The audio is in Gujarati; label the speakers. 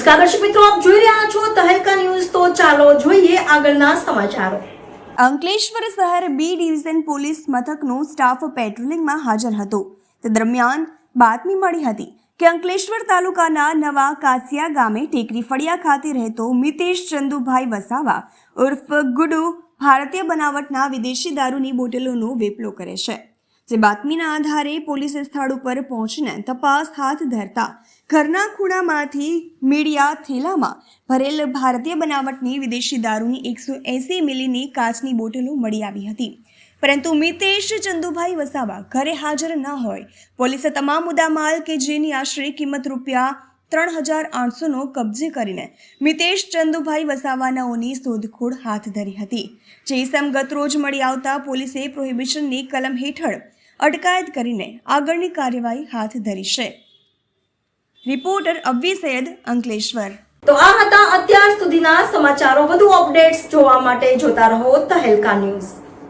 Speaker 1: નમસ્કાર દર્શક મિત્રો, આપ જોઈ રહ્યા છો તહેલકા ન્યૂઝ. તો ચાલો જોઈએ આગળના સમાચારો.
Speaker 2: અંકલેશ્વર શહેર બી ડિવિઝન પોલીસ મથકનો સ્ટાફ પેટ્રોલિંગમાં હાજર હતો. તે દરમિયાન બાતમી મળી હતી કે અંકલેશ્વર તાલુકાના નવા કાસિયા ગામે ટેકરી ફળિયા ખાતે રહેતો મિતેશ ચંદુભાઈ વસાવા ઉર્ફ ગુડુ ભારતીય બનાવટના વિદેશી દારૂની બોટલોનો વેપલો કરે છે. જે બાતમીના આધારે પોલીસે સ્થળ ઉપર પહોંચીને તપાસ હાથ ધરતા ઘરના ખૂણામાંથી મીડિયા થેલામાં ભરેલ ભારતીય બનાવટની વિદેશી દારૂની એકસો એંસી મિલીની કાચની બોટલો મળી આવી હતી. પરંતુ મિતેશ ચંદુભાઈ વસાવા ઘરે હાજર ન હોય. પોલીસે તમામ મુદ્દામાલ કે જેની આશરે કિંમત રૂપિયા ત્રણ હજાર આઠસોનો કબજે કરીને મિતેશ ચંદુભાઈ વસાવાનાઓની શોધખોળ હાથ ધરી હતી. જે ઇસમ ગતરોજ મળી આવતા પોલીસે પ્રોહિબિશનની કલમ હેઠળ અટકાયત કરીને આગળની કાર્યવાહી હાથ ધરી છે. રિપોર્ટર અબ્વી સૈયદ અંકલેશ્વર.
Speaker 1: તો આ હતા અત્યાર સુધીના સમાચારો. વધુ અપડેટ્સ જોવા માટે જોતા રહો તહેલકા ન્યૂઝ.